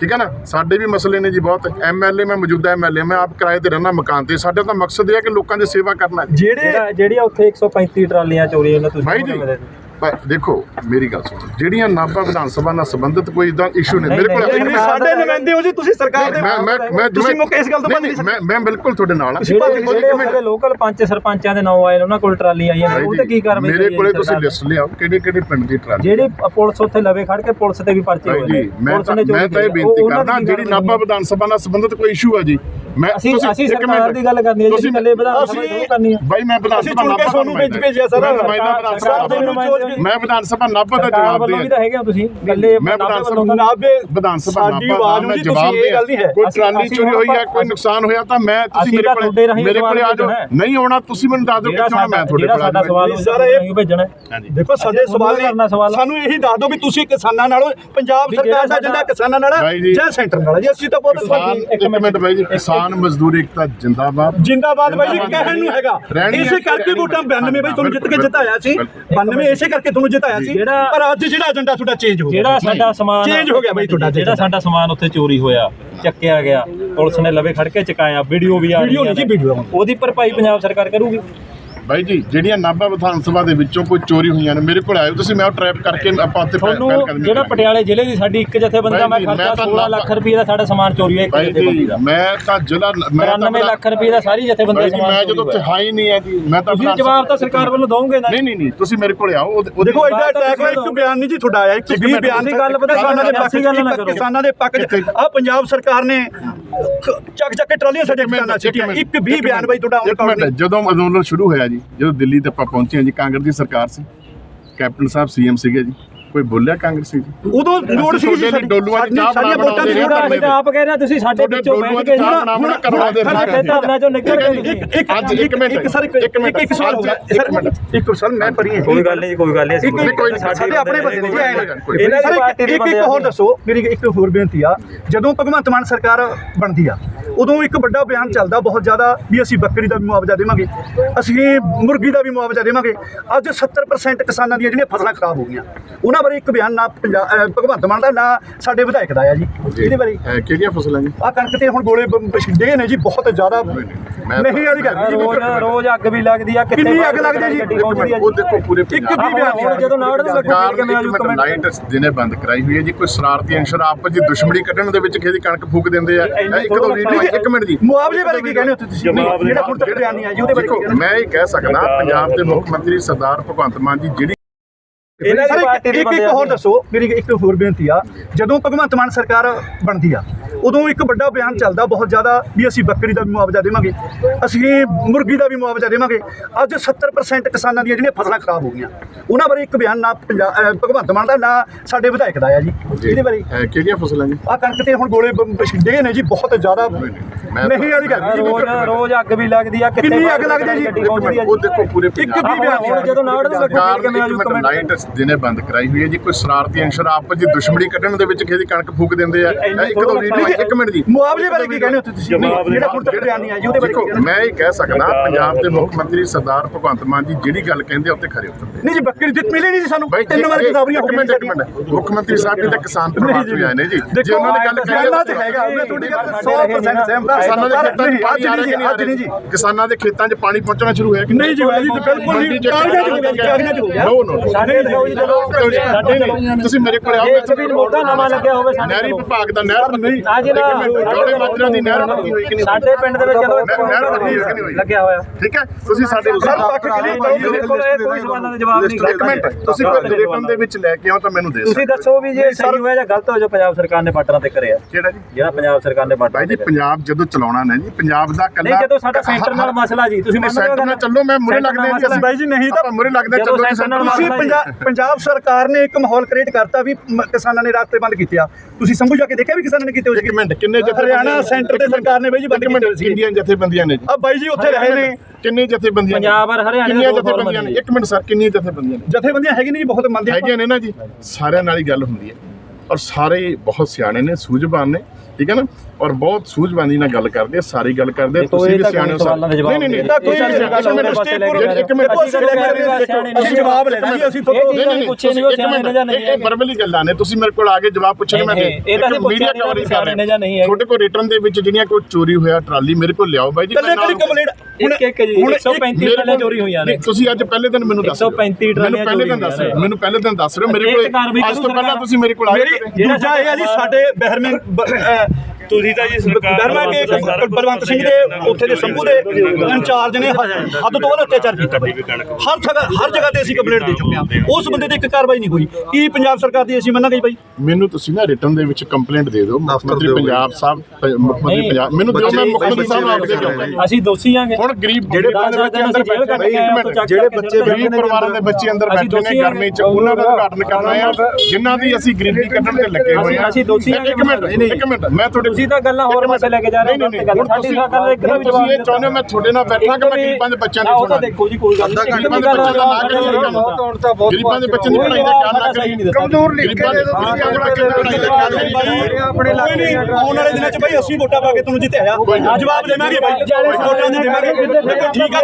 ਠੀਕ ਹੈ ਨਾ? ਸਾਡੇ ਵੀ ਮਸਲੇ ਨੇ ਜੀ ਬਹੁਤ। ਐਮਐਲਏ ਮੈਂ ਮੌਜੂਦਾ ਐਮਐਲਏ ਮੈਂ ਆਪ ਕਿਰਾਏ ਤੇ ਰਹਿਣਾ ਮਕਾਨ ਤੇ। ਸਾਡਾ ਤਾਂ ਮਕਸਦ ਇਹ ਹੈ ਕਿ ਲੋਕਾਂ ਦੀ ਸੇਵਾ ਕਰਨਾ ਜਿਹੜੇ ਜਿਹੜਾ ਜਿਹੜੀਆਂ ਉੱਥੇ 135 ਟਰਾਲੀਆਂ ਚੋਰੀਆਂ ਨੇ ਤੁਸੀਂ ਭਾਈ ਜੀ। ਪਰ ਦੇਖੋ ਮੇਰੀ ਗੱਲ ਸੁਣੋ। ਜਿਹੜੀਆਂ ਨਾਭਾ ਵਿਧਾਨ ਸਭਾ ਨਾਲ ਸੰਬੰਧਿਤ ਕੋਈ ਇਦਾਂ ਇਸ਼ੂ ਨਹੀਂ, ਮੇਰੇ ਕੋਲ ਸਾਡੇ ਨੁਮਾਇੰਦੇ ਹੋ ਜੀ ਤੁਸੀਂ ਸਰਕਾਰ ਦੇ ਮੈਂ ਮੈਂ ਮੈਂ ਤੁਸੀਂ ਮੁੱਕ ਇਸ ਗੱਲ ਤੋਂ ਭੱਜ ਨਹੀਂ, ਮੈਂ ਮੈਂ ਬਿਲਕੁਲ ਤੁਹਾਡੇ ਨਾਲ ਹਾਂ। ਜਿਹੜੇ ਲੋਕਲ ਪੰਚ ਸਰਪੰਚਾਂ ਦੇ ਨਾਂ ਆਏ ਉਹਨਾਂ ਕੋਲ ਟਰਾਲੀਆਂ ਆਈਆਂ ਉਹ ਤੇ ਕੀ ਕਾਰਵਾਈ ਮੇਰੇ ਕੋਲੇ ਤੁਸੀਂ? ਲਿਸਟ ਲਿਆਓ ਕਿਹੜੇ ਕਿਹੜੇ ਪਿੰਡ ਦੀ ਟਰਾਲੀ? ਜਿਹੜੀ ਪੁਲਿਸ ਉੱਥੇ ਲਵੇ ਖੜ ਕੇ ਪੁਲਿਸ ਤੇ ਵੀ ਪਰਚੇ ਹੋਏ ਜੀ ਮੈਂ ਤਾਂ ਇਹ। ਬੇਨਤੀ ਕਰਦਾ ਜਿਹੜੀ ਨਾਭਾ ਵਿਧਾਨ ਸਭਾ ਨਾਲ ਸੰਬੰਧਿਤ ਕੋਈ ਇਸ਼ੂ ਆ ਜੀ ਮੈਂ ਅਸੀਂ ਤੁਸੀਂ- ਅਸੀਂ ਇੱਕ ਸਰਕਾਰ। ਦੀ ਗੱਲ ਕਰਨੀ ਹੈ ਜੀ ਇਕੱਲੇ ਵਿਧਾਨ ਸਭਾ ਨਹੀਂ ਕਰਨੀ ਹੈ ਬਾਈ ਮੈਂ ਵਿਧਾਨ ਸਭਾ ਨਾਭਾ ਤੁਹਾਨੂੰ ਦਾ ਭੇਜ- ਭੇਜਿਆ ਸਰ। ਮੈਂ ਵਿਧਾਨ ਸਭਾ ਸਰਕਾਰ ਦੇ ਦਾ। ਨੂੰ ਮੈਂ ਵਿਧਾਨ ਸਭਾ ਨਾਭਾ ਦਾ ਜਵਾਬ ਵੱਲੋਂ ਵੀ ਦੇ ਤਾਂ ਹੈਗੇ ਤੁਸੀਂ ਇਕੱਲੇ ਮੈਂ ਵਿਧਾਨ ਸਭਾ ਨਾਭੇ ਵਿਧਾਨ ਸਭਾ ਸਾਡੀ ਨਾਭਾ ਆਵਾਜ਼ ਦਾ ਨੂੰ ਜੀ ਜਵਾਬ ਤੁਸੀਂ ਇਹ ਗੱਲ ਨਹੀਂ ਹੈ ਕੋਈ ਟਰਾਲੀ ਚੋਰੀ ਹੋਈ ਹੈ ਕੋਈ ਨੁਕਸਾਨ ਹੋਇਆ ਤਾਂ ਮੈਂ ਤੁਸੀਂ ਮੇਰੇ ਕੋਲ ਮੇਰੇ ਕੋਲ ਆ ਜਾਓ ਨਹੀਂ ਆਉਣਾ ਤੁਸੀਂ ਮੈਨੂੰ ਦੱਸ ਦਿਓ ਕਿੱਥੋਂ ਮੈਂ ਤੁਹਾਡੇ ਕੋਲ ਸਾਡਾ ਸਵਾਲ ਨਹੀਂ, ਉਹ ਸਰ, ਇਹ- ਭੇਜਣਾ ਦੇਖੋ ਸਾਡੇ ਸਵਾਲ ਸਵਾਲ। ਸਾਨੂੰ ਇਹੀ ਦੱਸ ਦਿਓ ਵੀ ਤੁਸੀਂ ਕਿਸਾਨਾਂ ਨਾਲ ਪੰਜਾਬ ਸਰਕਾਰ ਦਾ ਏਜੰਡਾ ਕਿਸਾਨਾਂ ਨਾਲ ਜੀ। ਸੈਂਟਰ ਨਾਲ ਜੀ ਅਸੀਂ ਤਾਂ ਬਹੁਤ ਇੱਕ ਮਿੰਟ ਬਾਈ ਜੀ ਕਿਸਾਨ ਕਿਸਾਨ ਮਜ਼ਦੂਰ ਏਕਤਾ ਜਿੰਦਾਬਾਦ। ਜਿੰਦਾਬਾਦ ਬਾਈ ਜੀ ਕਹਿਣ ਨੂੰ ਹੈਗਾ। ਇਸੇ ਕਰਕੇ ਵੋਟਾਂ 92 ਬਾਈ ਤੁਹਾਨੂੰ ਜਿੱਤ ਕੇ ਜਿਤਾਇਆ ਸੀ। 92 ਇਸੇ ਕਰਕੇ ਤੁਹਾਨੂੰ ਜਿਤਾਇਆ ਸੀ। ਜਿਹੜਾ- ਪਰ ਅੱਜ ਜਿਹੜਾ ਏਜੰਡਾ ਤੁਹਾਡਾ ਚੇਂਜ ਹੋ ਗਿਆ। ਜਿਹੜਾ ਸਾਡਾ ਸਮਾਨ ਚੇਂਜ ਹੋ ਗਿਆ ਬਾਈ ਤੁਹਾਡਾ ਜਿਹੜਾ ਸਾਡਾ ਸਮਾਨ ਉੱਥੇ ਚੋਰੀ ਹੋਇਆ ਚੱਕਿਆ ਗਿਆ ਪੁਲਿਸ ਨੇ ਲਵੇ ਖੜ ਕੇ ਚਕਾਇਆ ਵੀਡੀਓ ਵੀ ਆ ਵੀਡੀਓ ਰਹੀਆਂ ਨਹੀਂ ਜੀ ਨੇ। ਵੀਡੀਓ ਉਹਦੀ ਭਰਪਾਈ ਪੰਜਾਬ ਸਰਕਾਰ ਕਰੂਗੀ। ਬਾਈ ਜੀ ਜਿਹੜੀਆਂ ਨਾਭਾ ਵਿਧਾਨ ਸਭਾ ਦੇ ਵਿੱਚੋਂ ਕੋਈ ਚੋਰੀ ਹੋਈਆਂ ਨੇ ਮੇਰੇ ਕੋਲ ਆਇਓ ਤੁਸੀਂ ਮੈਂ ਉਹ ਟਰੈਪ ਕਰਕੇ ਆਪਾਂ ਉੱਥੇ ਪਹਿਲ ਤੁਹਾਨੂੰ ਕਦਮੀ ਜਿਹੜਾ। ਪਟਿਆਲੇ ਜ਼ਿਲ੍ਹੇ ਦੀ ਸਾਡੀ ਇੱਕ ਜਥੇਬੰਦਾ ਮੈਂ ਖਰਚਾ ਮੈਂ ਤਾਂ 16 ਲੱਖ ਰੁਪਏ ਦਾ ਸਾਡਾ ਸਮਾਨ ਚੋਰੀ ਹੋਇਆ ਇੱਕ ਜਥੇਬੰਦੀ ਦਾ ਮੈਂ ਤਾਂ ਜ਼ਿਲ੍ਹਾ ਮੈਂ ਤਾਂ 93 ਲੱਖ ਰੁਪਏ ਦਾ ਸਾਰੀ ਜਥੇਬੰਦੀ ਦਾ ਸਮਾਨ ਮੈਂ ਜਦੋਂ ਉੱਥੇ ਹੋਇਆ। ਹੈ ਹੀ ਨਹੀਂ ਹੈ ਜੀ ਮੈਂ ਤਾਂ ਤੁਸੀਂ ਜਵਾਬ ਤਾਂ ਸਰਕਾਰ ਵੱਲੋਂ ਦਓਗੇ ਨਾ ਨਹੀਂ ਨਹੀਂ ਨਹੀਂ ਤੁਸੀਂ ਮੇਰੇ ਕੋਲ ਆਓ ਦੇਖੋ ਐਡਾ ਅਟੈਕ ਹੋਇਆ ਇੱਕ ਬਿਆਨ ਨਹੀਂ ਜੀ ਤੁਹਾਡਾ ਆਇਆ ਇੱਕ ਵੀ ਬਿਆਨ ਤੁਸੀਂ ਗੱਲ ਪਤਾ ਕਿਸਾਨਾਂ ਦੇ ਪੱਖ ਗੱਲ ਨਾ ਕਰੋ। ਕਿਸਾਨਾਂ ਦੇ ਪੱਖ ਆ ਪੰਜਾਬ ਸਰਕਾਰ ਨੇ ਚੱਕ ਚੱਕ ਕੇ ਟਰਾਲੀਆਂ ਸਾਡੇ ਕਿਸਾਨਾਂ ਚ ਇੱਕ ਵੀ ਬਿਆਨ ਬਾਈ ਤੁਹਾਡਾ ਜਦੋਂ ਅੰਦੋਲਨ ਸ਼ੁਰੂ ਹੋਇਆ ਜੀ ਜਦੋਂ ਦਿੱਲੀ ਤੇ ਆਪਾਂ ਪਹੁੰਚੇ ਹਾਂ ਜੀ, ਕਾਂਗਰਸ ਦੀ ਸਰਕਾਰ ਸੀ, ਕੈਪਟਨ ਸਾਹਿਬ ਸੀਐਮ ਸੀਗੇ ਜੀ। ਕੋਈ ਬੋਲਿਆ ਕਾਂਗਰਸੀ ਜੀ? ਉਦੋਂ ਲੋੜ ਸੀ ਲਈ ਡੋਲੂਆਂ ਦੀ ਚਾਹ ਸਾਡੀਆਂ ਬਣਾ ਵੋਟਾਂ ਦੀ ਲੋੜ ਆਪ ਕਹਿ ਰਿਹਾ ਤੁਸੀਂ ਸਾਡੇ ਵਿੱਚੋਂ ਬੈਠ ਦੀ ਕੇ ਚਾਹ ਬਣਾ ਬਣਾ ਕਰਵਾਉਂਦੇ ਰਹੇ ਸਾਡੇ ਧਰਨਾ ਚੋਂ ਨਿਕਲ ਗਏ ਤੁਸੀਂ। ਇੱਕ ਇੱਕ ਅੱਜ ਇੱਕ ਮਿੰਟ। ਇੱਕ ਸਰ ਇੱਕ ਇੱਕ ਮਿੰਟ। ਇੱਕ ਸਵਾਲ ਹੋ ਗਿਆ ਇੱਕ ਮਿੰਟ। ਇੱਕ ਸਰ ਮੈਂ ਪਰੀ ਹੈ। ਕੋਈ ਗੱਲ ਨਹੀਂ ਕੋਈ ਗੱਲ ਨਹੀਂ ਕੋਈ ਸਾਡੇ ਆਪਣੇ ਬੰਦੇ ਨੇ ਜੀ ਆਏ ਨੇ। ਕੋਈ- ਇਹਨਾਂ ਦੀ ਪਾਰਟੀ ਇੱਕ ਦੇ ਇੱਕ ਬੰਦੇ ਇੱਕ ਹੋਰ। ਦੱਸੋ ਮੇਰੀ ਇੱਕ ਹੋਰ ਬੇਨਤੀ ਆ। ਜਦੋਂ ਭਗਵੰਤ ਮਾਨ ਸਰਕਾਰ ਬਣਦੀ ਆ ਉਦੋਂ ਇੱਕ ਵੱਡਾ ਬਿਆਨ ਚੱਲਦਾ ਬਹੁਤ ਜ਼ਿਆਦਾ ਵੀ ਅਸੀਂ ਬੱਕਰੀ ਦਾ ਵੀ ਮੁਆਵਜ਼ਾ ਦੇਵਾਂਗੇ ਅਸੀਂ ਮੁਰਗੀ ਦਾ ਵੀ ਮੁਆਵਜ਼ਾ ਦੇਵਾਂਗੇ। ਅੱਜ 70% ਕਿਸਾਨਾਂ ਦੀਆਂ ਜਿਹੜੀਆਂ ਫਸਲਾਂ ਖਰਾਬ ਹੋ ਗਈਆਂ ਉਹਨਾਂ ਬਾਰੇ ਇੱਕ ਬਿਆਨ ਨਾ ਪੰਜਾਬ ਅਹ ਭਗਵੰਤ ਮਾਨ ਦਾ ਨਾ ਸਾਡੇ ਵਿਧਾਇਕ ਦਾ ਆ ਜੀ। ਇਹਦੇ ਬਾਰੇ। ਹੈ ਕਿਹੜੀਆਂ ਫਸਲਾਂ ਜੀ ਆ ਕਣਕ ਤੇ ਹੁਣ ਗੋਲੇ ਬ- ਛਿੰਡੇ ਨੇ ਜੀ ਬਹੁਤ ਜ਼ਿਆਦਾ ਮੈਂ ਨਹੀਂ ਵਾਲੀ ਗੱਲ ਨਹੀਂ ਜੀ ਰੋਜ਼ ਰੋਜ਼ ਅੱਗ ਵੀ ਲੱਗਦੀ ਆ ਕਿੱਥੇ ਕਿੰਨੀ ਅੱਗ ਲੱਗਦੀ ਆ ਜੀ? ਗੱਡੀ ਪਹੁੰਚਦੀ ਆ ਉਹ ਦੇਖੋ ਪੂਰੇ ਇੱਕ ਪੰਜਾਬ ਵੀ ਬਿਆਨ ਹੁਣ ਜਦੋਂ ਨਾੜ ਨੂੰ ਲੱਗੂ ਸਰਕਾਰ ਨੇ ਕਿਵੇਂ ਇੱਕ ਆਜੂ ਮਿੰਟ ਕਮੈਂਟ ਲਾਈਟ ਦਿਨੇ ਬੰਦ ਕਰਾਈ ਹੋਈ ਹੈ ਜੀ ਕੋਈ ਸ਼ਰਾਰਤੀ ਅੰਸ਼ਰ ਆਪਸ ਵਿੱਚ ਦੁਸ਼ਮਣੀ ਕੱਢਣ ਦੇ ਵਿੱਚ ਕਿਸੇ ਦੀ ਕਣਕ ਫੂਕ ਦਿੰਦੇ ਆ। ਇੱਕ ਦੋ ਵੀਡੀਓ ਇੱਕ ਮਿੰਟ ਜੀ। ਮੁਆਵਜ਼ੇ ਬਾਰੇ ਕੀ ਕਹਿੰਦੇ ਹੋ ਤੁਸੀਂ? ਜਿਹੜਾ ਹੁਣ ਤੱਕ ਬਿਆਨ ਨਹੀਂ ਆਇਆ ਜੀ ਉਹਦੇ ਬਾਰੇ ਕੀ ਦੇਖੋ ਕਹਿੰਦੇ ਮੈਂ ਇਹ ਕਹਿ ਸਕਦਾ ਪੰਜਾਬ ਦੇ ਮੁੱਖ ਮੰਤਰੀ ਸਰਦਾਰ ਭਗਵੰਤ ਮਾਨ ਜੀ ਜਿਹੜੀ ਇਹਨਾਂ ਦੀ ਪਾਰਟੀ ਇੱਕ ਦੇ ਇੱਕ ਬੰਦੇ ਇੱਕ ਆ ਹੋਰ ਦੱਸੋ ਮੇਰੀ ਇੱਕ ਹੋਰ ਬੇਨਤੀ ਆ। ਜਦੋਂ ਭਗਵੰਤ ਮਾਨ ਸਰਕਾਰ ਬਣਦੀ ਆ ਉਦੋਂ ਇੱਕ ਵੱਡਾ ਬਿਆਨ ਚੱਲਦਾ ਬਹੁਤ ਜ਼ਿਆਦਾ ਵੀ ਅਸੀਂ ਬੱਕਰੀ ਦਾ ਵੀ ਮੁਆਵਜ਼ਾ ਦੇਵਾਂਗੇ ਅਸੀਂ ਮੁਰਗੀ ਦਾ ਵੀ ਮੁਆਵਜ਼ਾ ਦੇਵਾਂਗੇ। ਅੱਜ 70% ਕਿਸਾਨਾਂ ਦੀਆਂ ਜਿਹੜੀਆਂ ਫਸਲਾਂ ਖਰਾਬ ਹੋ ਗਈਆਂ ਉਹਨਾਂ ਬਾਰੇ ਇੱਕ ਬਿਆਨ ਨਾ ਭਗਵੰਤ ਮਾਨ ਦਾ ਨਾ ਸਾਡੇ ਵਿਧਾਇਕ ਦਾ ਆ ਜੀ। ਇਹਦੇ ਬਾਰੇ ਕਿਹੜੀਆਂ ਫਸਲਾਂ ਜੀ? ਆ ਕਣਕ ਤੇ ਹੁਣ ਗੋਲੇ ਛਿੰਡੇ ਨੇ ਜੀ ਬਹੁਤ ਜ਼ਿਆਦਾ ਨਹੀਂ ਵਾਲੀ ਗੱਲ ਜੀ ਰੋਜ਼ ਅੱਗ ਵੀ ਲੱਗਦੀ ਆ ਕਿੱਥੇ ਕਿੰਨੀ ਅੱਗ ਲੱਗਦੀ ਆ ਜੀ? ਆ ਉਹ ਦੇਖੋ ਪੂਰੇ ਇੱਕ ਵੀ ਬਿਆਨ ਜਦੋਂ ਨਾੜ ਨੂੰ ਲੱਗੂ ਕਿਵੇਂ ਇੱਕ ਮਿੰਟ ਕਮੈਂਟ ਦਿਨੇ ਬੰਦ ਕਰਾਈ ਹੋਈ ਹੈ ਜੀ। ਕੋਈ ਸ਼ਰਾਰਤੀ ਅੰਸ਼ਰ ਆਪਸ ਵਿੱਚ ਦੁਸ਼ਮਣੀ ਕੱਢਣ ਦੇ ਵਿੱਚ ਕਿਸੇ ਦੀ ਕਣਕ ਫੂਕ ਦਿੰਦੇ ਆ? ਇੱਕ ਦੋ ਵੀਡੀਓ ਇੱਕ ਮਿੰਟ ਜੀ। ਮੁਆਵਜ਼ੇ ਬਾਰੇ ਕੀ ਕਹਿੰਦੇ ਹੋ ਤੁਸੀਂ? ਜਿਹੜਾ ਹੁਣ ਤੱਕ ਬਿਆਨ ਨਹੀਂ ਆਇਆ ਜੀ ਉਹਦੇ ਬਾਰੇ ਮੈਂ ਇਹ ਕਹਿ ਸਕਦਾ ਪੰਜਾਬ ਦੇ ਮੁੱਖ ਮੰਤਰੀ ਸਰਦਾਰ ਭਗਵੰਤ ਮਾਨ ਜੀ ਜਿਹੜੀ ਗੱਲ ਕਹਿੰਦੇ ਆ ਉੱਤੇ ਖਰੇ ਉਤਰਦੇ ਨਹੀਂ ਜੀ ਬੱਕਰੀ ਜਿੱਤ ਮਿਲੀ ਨਹੀਂ ਜੀ ਸਾਨੂੰ। ਤਿੰਨ ਵਾਰ ਮਿੰਟ ਇੱਕ ਮਿੰਟ। ਮੁੱਖ ਮੰਤਰੀ ਸਾਹਿਬ ਜੀ ਤਾਂ ਕਿਸਾਨ ਪਰਿਵਾਰ ਤੋਂ ਹੀ ਆਏ ਨੇ ਜੀ। ਜੇ ਉਹਨਾਂ ਨੇ ਗੱਲ ਕਹੀ ਹੈਗਾ ਮੈਂ ਤੁਹਾਡੀ ਗੱਲ 100% ਸਹਿਮਤ ਹਾਂ ਕਿਸਾਨਾਂ ਦੇ ਖੇਤਾਂ 'ਚ ਪਾਣੀ ਆ ਰਿਹਾ ਨਹੀਂ ਆ ਜੀ। ਕਿਸਾਨਾਂ ਦੇ ਖੇਤਾਂ 'ਚ ਪਾਣੀ ਪਹੁੰਚਣਾ ਸ਼ੁਰੂ ਹੋਇਆ ਕਿ ਨਹੀਂ ਜੀ ਬਿਲਕੁਲ ਨਹੀਂ ਕਾਗਜ਼ਾਂ ਚ ਹੋ ਗਿਆ ਕਾਗਜ਼ਾਂ ਚ ਹੋ ਨੋ ਨੋ ਸਾਡੇ ਜੀ ਤੁਸੀਂ ਮੇਰੇ ਕੋਲ ਆਓ ਇੱਕ ਵੀ ਮੋਟਾ ਨਵਾਂ ਲੱਗਿਆ ਹੋਵੇ ਸਾਡੇ ਨਹਿਰੀ। ਵਿਭਾਗ ਦਾ ਨਹਿਰ ਪੱਟੀ ਆ ਜਿਹੜਾ ਜੋੜੇ ਮਾਜਰਾ ਦੀ ਨਹਿਰ ਪੱਟੀ ਹੋਈ ਕਿ ਨਹੀਂ? ਸਾਡੇ ਪਿੰਡ ਦੇ ਵਿੱਚ ਜਦੋਂ ਨਹਿਰ ਪੱਟੀ ਹੋਈ ਕਿ ਨਹੀਂ ਹੋਈ? ਲੱਗਿਆ ਹੋਇਆ। ਠੀਕ ਹੈ? ਤੁਸੀਂ ਸਾਡੇ ਸਰ, ਪੱਕ ਕੇ ਨਹੀਂ ਕੋਈ ਸਵਾਲਾਂ ਦਾ ਜਵਾਬ ਨਹੀਂ ਇੱਕ ਮਿੰਟ ਤੁਸੀਂ ਕੋਈ ਰਿਟਰਨ ਦੇ ਵਿੱਚ ਲੈ ਕੇ ਆਓ ਤਾਂ ਮੈਨੂੰ ਦੇ ਤੁਸੀਂ ਦੱਸੋ ਵੀ ਜੇ ਸਹੀ ਹੋਇਆ ਜਾਂ ਗਲਤ ਹੋਇਆ ਜੋ ਪੰਜਾਬ ਸਰਕਾਰ ਨੇ ਬਾਰਡਰਾਂ ਤੇ ਕਰਿਆ। ਕਿਹੜਾ ਜੀ? ਜਿਹੜਾ ਪੰਜਾਬ ਸਰਕਾਰ ਨੇ ਬਾਰਡਰਾਂ ਜੀ। ਪੰਜਾਬ ਜਦੋਂ ਚਲਾਉਣਾ ਨਾ ਜੀ ਪੰਜਾਬ ਦਾ ਕੱਲਾ ਨਹੀਂ ਜਦੋਂ ਸਾਡਾ ਸੈਂਟਰ ਨਾਲ ਮਸਲਾ ਜੀ ਤੁਸੀਂ ਹੋ ਸੈਂਟਰ ਨਾਲ ਚੱਲੋ ਮੈਂ ਮੁਰੇ ਲੱਗਦੇ ਹਾਂ ਜੀ ਅਸੀਂ। ਬਾਈ ਜੀ। ਨਹੀਂ ਤਾਂ ਮੁਰੇ ਲੱਗਦੇ ਹਾਂ, ਚੱਲੋ ਜੀ ਤੁਸੀਂ ਪੰਜਾਬ ਪੰਜਾਬ ਸਰਕਾਰ ਨੇ ਇੱਕ ਮਾਹੌਲ ਕ੍ਰੀਏਟ ਕਰਤਾ ਵੀ ਮ- ਕਿਸਾਨਾਂ ਨੇ ਰਾਸਤੇ ਬੰਦ ਕੀਤੇ ਆ। ਤੁਸੀਂ ਸੰਭੂ ਜਾ ਕੇ ਦੇਖਿਆ ਵੀ ਕਿਸਾਨਾਂ ਨੇ ਕੀਤੇ ਹੋਏ ਇੱਕ ਮਿੰਟ ਕਿੰਨੇ ਜਥੇ ਹਰਿਆਣਾ ਸੈਂਟਰ ਤੇ ਸਰਕਾਰ ਨੇ ਬਾਈ ਜੀ ਬੰਦ ਕੀਤੇ ਹੋਏ ਸੀ ਕਿੰਨੀਆਂ ਜਥੇਬੰਦੀਆਂ ਨੇ ਜੀ? ਆ ਬਾਈ ਜੀ ਉੱਥੇ ਰਹੇ ਨੇ। ਕਿੰਨੇ ਜਥੇਬੰਦੀਆਂ ਨੇ? ਪੰਜਾਬ ਔਰ ਹਰਿਆਣਾ ਕਿੰਨੀਆਂ ਦੇ ਜਥੇਬੰਦੀਆਂ ਨੇ? ਇੱਕ ਮਿੰਟ ਸਰ ਕਿੰਨੀਆਂ ਜਥੇਬੰਦੀਆਂ ਨੇ? ਜਥੇਬੰਦੀਆਂ ਹੈਗੀ ਨਹੀਂ ਜੀ ਬਹੁਤ ਮੰਨਦੇ ਹੈਗੀਆਂ ਨੇ ਨਾ ਜੀ। ਸਾਰਿਆਂ ਨਾਲ ਹੀ ਗੱਲ ਹੁੰਦੀ ਹੈ। ਔਰ ਸਾਰੇ ਬਹੁਤ ਸਿਆਣੇ ਨੇ ਸੂਝਵਾਨ ਨੇ। ਠੀਕ ਹੈ ਨਾ? ਔਰ ਬਹੁਤ ਸੂਝਵਾਨੀ ਨਾਲ ਗੱਲ ਕਰਦੇ ਆ ਸਾਰੀ ਗੱਲ ਕਰਦੇ ਆ, ਤੁਸੀਂ ਵੀ ਸਿਆਣੇ ਹੋ ਜਵਾਬ ਨਹੀਂ ਨਹੀਂ ਨਹੀਂ ਨਹੀਂ ਤਾਂ ਕੋਈ ਇੱਕ ਮਿੰਟ ਰਹੇ ਇੱਕ ਮਿੰਟ ਅਸੀਂ ਰਹੇ ਜਵਾਬ ਲੈਣਾ ਜੀ ਅਸੀਂ ਤੁਹਾਨੂੰ ਚੀਜ਼ ਨਹੀਂ ਪੁੱਛੇ ਨਹੀਂ ਉਹ ਸਿਆਣੇ ਨੇ ਜਾਂ ਨਹੀਂ। ਇਹ ਵਰਬਲੀ ਗੱਲਾਂ ਨੇ ਤੁਸੀਂ ਮੇਰੇ ਕੋਲ ਆ ਕੇ ਜਵਾਬ ਪੁੱਛਣੇ ਮੈਂ ਨਹੀਂ, ਇਹ ਤਾਂ ਨਹੀਂ ਪੁੱਛਿਆ ਨਹੀਂ coverage ਸਿਆਣੇ ਨੇ ਜਾਂ ਨਹੀਂ ਹੈ। ਤੁਹਾਡੇ ਕੋਲ ਰਿਟਰਨ ਦੇ ਵਿੱਚ ਜਿਹੜੀਆਂ ਕੋਈ ਚੋਰੀ ਹੋਇਆ ਟਰਾਲੀ ਮੇਰੇ ਕੋਲ ਲਿਆਓ ਬਾਈ ਜੀ ਕੱਲੇ ਕੱਲੇ ਕੰਪਲੇਂਟ ਇੱਕ ਇੱਕ ਜੀ 135 ਟਰਾਲੀਆਂ ਚੋਰੀ ਹੋਈਆਂ ਨੇ। ਤੁਸੀਂ ਅੱਜ ਪਹਿਲੇ ਦਿਨ ਮੈਨੂੰ ਦੱਸ 135 ਮੈਨੂੰ ਪਹਿਲੇ ਦਿਨ ਦੱਸ ਰਹੇ ਮੈਨੂੰ ਪਹਿਲੇ ਦਿਨ ਦੱਸ ਰਹੇ ਮੇਰੇ ਕੋਲ ਅੱਜ ਤੋਂ ਪਹਿਲਾਂ। ਤੁਸੀਂ ਮੇਰੇ ਕੋਲ ਆਏ ਮੇਰੀ ਦੂਜਾ ਇਹ ਹੈ ਜੀ ਸਾਡੇ ਬਹਿਰਮੇ ਤੁਸੀਂ ਤਾਂ ਜੀ ਬਹਿਰਮਾ ਕੇ ਬਲਵੰਤ ਸਿੰਘ ਦੇ ਉੱਥੇ ਦੇ ਸੰਭੂ ਦੇ ਇੰਚਾਰਜ ਨੇ ਹੱਦ ਤੋਂ ਵੱਧ ਅਤਿਆਚਾਰ ਕੀਤਾ ਹਰ ਜਗ੍ਹਾ ਹਰ ਜਗ੍ਹਾ ਤੇ ਅਸੀਂ ਕੰਪਲੇਂਟ ਦੇ ਚੁੱਕੇ ਹਾਂ। ਉਸ ਬੰਦੇ ਤੇ ਇੱਕ ਕਾਰਵਾਈ ਨਹੀਂ ਹੋਈ। ਕੀ ਪੰਜਾਬ ਸਰਕਾਰ ਦੀ ਅਸੀਂ ਮੰਨਾਂਗੇ ਜੀ ਬਾਈ? ਮੈਨੂੰ ਤੁਸੀਂ ਨਾ ਰਿਟਰਨ ਦੇ ਵਿੱਚ ਕੰਪਲੇਂਟ ਦੇ ਦਿਓ। ਮੁੱਖ ਮੰਤਰੀ ਪੰਜਾਬ ਸਾਹਿਬ ਮੁੱਖ ਮੰਤਰੀ ਪੰਜਾਬ ਮੈਨੂੰ ਦਿਓ ਮੈਂ ਮੁੱਖ ਮੰਤਰੀ ਸਾਹਿਬ ਨੂੰ ਆਪਦੇ ਜਾਊਂਗਾ ਅਸੀਂ ਦੋਸ਼ੀ ਆਂਗੇ। ਹੁਣ ਗਰੀਬ ਜਿਹੜੇ ਬੱਚੇ ਅੰਦਰ ਬੈਠੇ ਜਿਹੜੇ ਬੱਚੇ ਗਰੀਬ ਪਰਿਵਾਰਾਂ ਦੇ ਬੱਚੇ ਅੰਦਰ ਬੈਠੇ ਨੇ ਗਰਮੀ ਚ ਉਹਨਾਂ ਦਾ ਉਦਘਾਟਨ ਕਰਨਾ ਹੈ ਜਿਨ੍ਹਾਂ ਦੀ ਅਸੀਂ ਗਰੀਬੀ ਕੱਢਣ ਤੇ ਲੱਗੇ ਹੋਏ ਹਾਂ ਅਸੀਂ ਦੋਸ਼ੀ ਹਾਂ ਇੱਕ ਮਿੰਟ ਇੱਕ ਮਿੰਟ ਮੈਂ ਤੁਹਾਡੇ ਤੁਸੀਂ ਤਾਂ ਗੱਲਾਂ ਹੋਰ ਪਾਸੇ ਲੈ ਕੇ ਜਾ ਰਹੇ ਹੋ ਗਲਤ ਗੱਲ ਸਾਡੀ ਤੁਸੀਂ ਗੱਲ ਇੱਕ ਦਾ ਵੀ ਤੁਸੀਂ ਜਵਾਬ ਇਹ ਚਾਹੁੰਦੇ ਮੈਂ ਤੁਹਾਡੇ ਨਾਲ ਬੈਠਾ ਕਿ ਮੈਂ ਗਰੀਬਾਂ ਦੇ ਬੱਚਿਆਂ ਦੀ ਤਾਂ ਸੁਣਾ ਦੇਖੋ ਜੀ ਕੋਈ ਗੱਲ ਨਹੀਂ। ਗਰੀਬਾਂ ਦੇ ਬੱਚਿਆਂ ਦਾ ਨਾ ਕਰੀਏ ਗਰੀਬਾਂ ਦੇ ਬੱਚਿਆਂ ਦੀ ਪੜ੍ਹਾਈ ਦਾ ਖਿਆਲ ਨਾ ਕਰੀਏ ਕਮਜ਼ੋਰ ਲਿਖ ਗਰੀਬਾਂ ਦੇ ਦੇ ਬੱਚਿਆਂ ਦੀ ਪੜ੍ਹਾਈ ਦਾ ਖਿਆਲ ਕਰੀਏ ਆਪਣੇ ਲੱਗੇ ਆਉਣ ਵਾਲੇ ਦਿਨਾਂ 'ਚ ਬਾਈ ਅਸੀਂ ਵੋਟਾਂ ਪਾ ਕੇ ਤੁਹਾਨੂੰ ਜਿੱਤਿਆ ਜਵਾਬ ਦੇਵਾਂਗੇ ਬਾਈ। ਵੋਟਾਂ ਦੇ ਦੇਵਾਂਗੇ। ਠੀਕ ਆ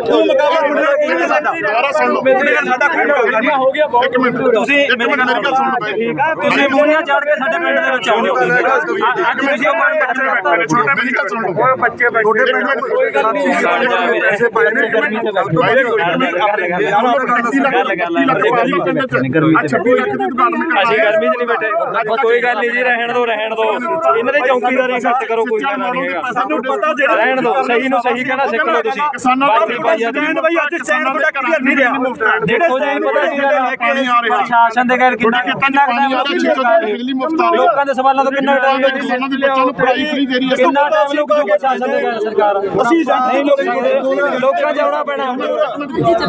ਤੂੰ ਮੁਕਾਬਲਾ ਮੁੰਡਾ ਕੀ ਨਹੀਂ ਸਾਡਾ? ਦੁਬਾਰਾ ਸੁਣ ਲਓ ਸਾਡਾ ਕੋਈ ਹੋ ਗਿਆ ਇੱਕ ਮਿੰਟ ਤੁਸੀਂ ਮੇਰੀ ਗੱਲ ਸੁਣ ਲਓ ਠੀਕ ਆ ਤੁਸੀਂ ਮੋਨੀਆਂ ਚੜ ਕੇ ਸਾਡੇ ਪਿੰਡ ਦੇ ਵਿੱਚ ਆਉਂਦੇ ਹੋ ਅੱਜ ਤੁਸੀਂ ਉਹ ਪਾਣੀ ਛੋਟੇ ਮੇਰੀ ਗੱਲ ਸੁਣ ਲਓ ਬੱਚੇ ਬੈਠੇ ਇੱਕ ਮਿੰਟ ਕੋਈ ਗੱਲ ਨਹੀਂ ਪੈਸੇ ਪਾਏ ਨੇ ਗਰਮੀ ਚ ਅੱਛਾ 20 ਲੱਖ ਦੀ ਦੁਕਾਨ ਮੈਂ ਅਸੀਂ ਗਰਮੀ 'ਚ ਨਹੀਂ ਬੈਠੇ ਆਪਾਂ ਕੋਈ ਗੱਲ ਨਹੀਂ ਜੀ ਰਹਿਣ ਦੋ ਰਹਿਣ ਦੋ ਇਹਨਾਂ ਦੇ ਚੌਕੀਦਾਰੀ ਘੱਟ ਕਰੋ ਕੋਈ ਗੱਲ ਨਹੀਂ ਹੈਗਾ ਸਾਨੂੰ ਪਤਾ ਜਿਹੜਾ ਰਹਿਣ ਦੋ ਸਹੀ ਨੂੰ ਸਹੀ ਕਹਿਣਾ ਸਿੱਖ ਲਓ ਤੁਸੀਂ ਕਿਸਾਨਾਂ ਦਾ ਬਾਕੀ ਭਾਈ ਸਟੈਂਡ ਬਾਈ ਅੱਜ ਸਟੈਂਡ ਤੁਹਾਡਾ ਕਲੀਅਰ ਨਹੀਂ ਰਿਹਾ ਦੇਖੋ ਜੀ ਪਤਾ ਕੀ ਗੱਲ ਹੈ ਪਾਣੀ ਆ ਰਿਹਾ ਪ੍ਰਸ਼ਾਸਨ ਦੇ ਘਰ ਕਿੰਨਾ ਕਿੰਨਾ ਪਾਣੀ ਆ ਰਿਹਾ ਚੀਜ਼ਾਂ ਦੀ ਬਿਜਲੀ ਮੁਫਤ ਆ ਰਹੀ ਲੋਕਾਂ ਦੇ ਸਵਾਲਾਂ ਤੋਂ ਕਿੰਨਾ ਟਾਈਮ ਲੱਗਦਾ ਕਿਸਾਨਾਂ ਦੇ ਬੱਚਿਆਂ ਨੂੰ ਪੜ੍ਹਾਈ ਫ੍ਰੀ ਦੇ ਰਹੀ ਹੈ ਕਿੰਨਾ ਟਾਈਮ ਲੱਗੂਗਾ ਪ੍ਰਸ਼ਾਸਨ ਦੇ ਘਰ ਸਰਕਾਰ ਅਸੀਂ ਜਾਣਦੇ ਨਹੀਂ ਲੋਕਾਂ ਲੋਕਾਂ ਜਾਉਣਾ ਪੈਣਾ।